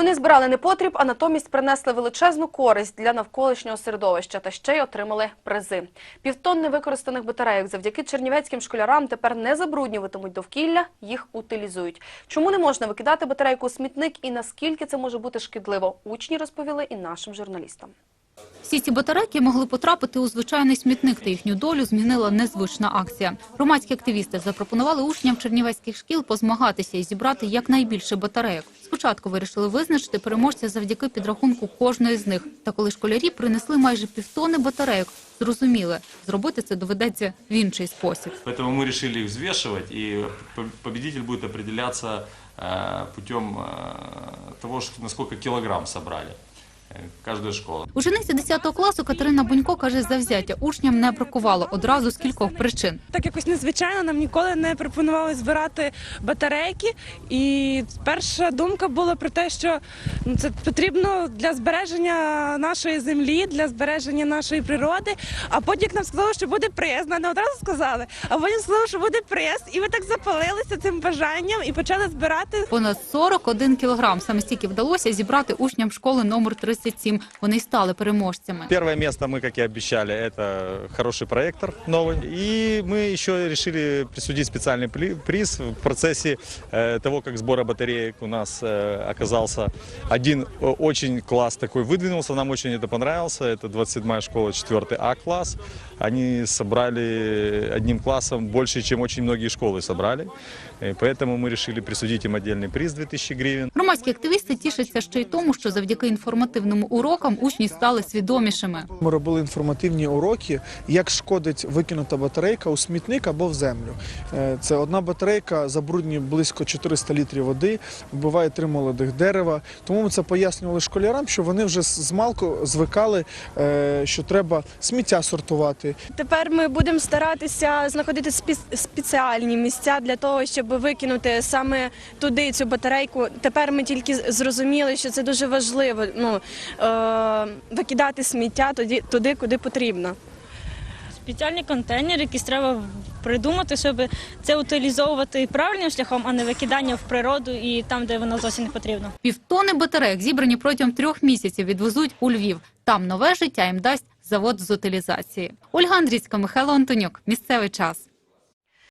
Вони збирали непотріб, а натомість принесли величезну користь для навколишнього середовища та ще й отримали призи. Півтонни використаних батарейок завдяки чернівецьким школярам тепер не забруднюватимуть довкілля, їх утилізують. Чому не можна викидати батарейку у смітник і наскільки це може бути шкідливо? Учні розповіли і нашим журналістам. Всі ці батарейки могли потрапити у звичайний смітник, та їхню долю змінила незвична акція. Громадські активісти запропонували учням чернівецьких шкіл позмагатися і зібрати якнайбільше батарейок. Спочатку вирішили визначити переможця завдяки підрахунку кожної з них. Та коли школярі принесли майже півтони батарейок, зрозуміли, зробити це доведеться в інший спосіб. Поэтому мы решили их взвешивать, и по- победитель будет определяться э, путем э, того, что- насколько килограмм каждая школа. Учениця 10 класу Катерина Бунько каже, завзяття учням не бракувало одразу з кількох причин. Так якось незвичайно нам ніколи не пропонували збирати батарейки. І перша думка була про те, що ну, це потрібно для збереження нашої землі, для збереження нашої природи. А потім як нам сказали, що буде приз, нам не одразу сказали, а потім сказали, що буде приз, і ми так запалилися цим бажанням і почали збирати. Понад 41 кілограм. Саме стільки вдалося зібрати учням школи номер 37. Вони й стали переможцями. Первое место мы, как и обещали, это хороший проектор новый. И мы еще решили присудить специальный пли- приз в процессе э, того, как сбора батареек у нас э, оказался один э, очень класс такой выдвинулся, нам очень это понравился. Это 27-я школа, 4 А класс. Они собрали одним классом больше, чем очень многие школы собрали. И поэтому мы решили присудить им отдельный приз 2000 гривен. Громадські активісти тішаться ще й тому, що завдяки інформативним урокам учні стали свідомішими. Ми робили інформативні уроки, як шкодить викинута батарейка у смітник або в землю. Е, Це одна батарейка забруднює близько 400 літрів води, вбиває три молодих дерева. Тому ми це пояснювали школярам, що вони вже з малку звикали, е, що треба сміття сортувати, Тепер ми будемо старатися знаходити спеціальні місця для того, щоб викинути саме туди цю батарейку. Тепер ми тільки зрозуміли, що це дуже важливо. Ну викидати сміття туди, туди, куди потрібно. спеціальні контейнери, якісь треба придумати, щоб це утилізовувати правильним шляхом, а не викидання в природу і там, де воно зовсім не потрібно. Півтони батарейок, зібрані протягом трьох місяців, відвезуть у Львів. Там нове життя їм дасть завод з утилізації. Ольга Андрійська, Михайло Антонюк. Місцевий час.